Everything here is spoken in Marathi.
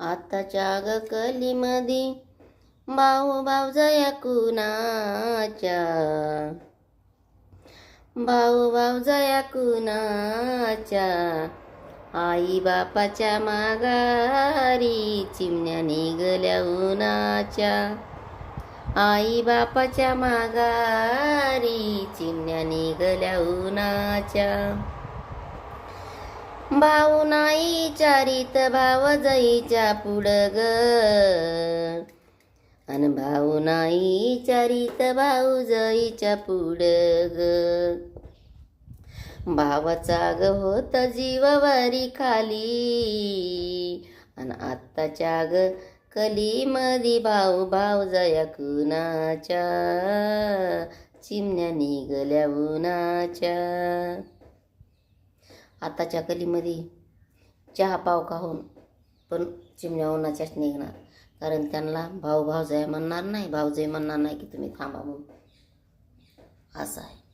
आताच्या ग कलीमधी भाऊ भावजया कुणाच्या? भाऊ भावजया कुणाच्या? आई बापाच्या माघारी चिमण्या निघल्या उन्हाच्या. आई बापाच्या माघारी चिमण्या निघल्या उन्हाच्या. भाऊ नाही चारित भाव जाईच्या पुढं ग. अन भाऊ नाही चारित भाऊ जाईच्या पुढं ग. भावाचा ग होत जीववारी खाली. अन आत्ताच्या ग कलीमधी भाऊ भाऊ जया कुणाच्या? चिमण्या निघल्या उन्हाच्या. आताच्या कलीमध्ये चहा पाव खाऊन पण चिमण्या उन्हाच्याच निघणार. कारण त्यांना भाऊ भाऊजाय म्हणणार नाही भाऊजाई म्हणणार नाही की तुम्ही थांबा म्हणून. असं आहे.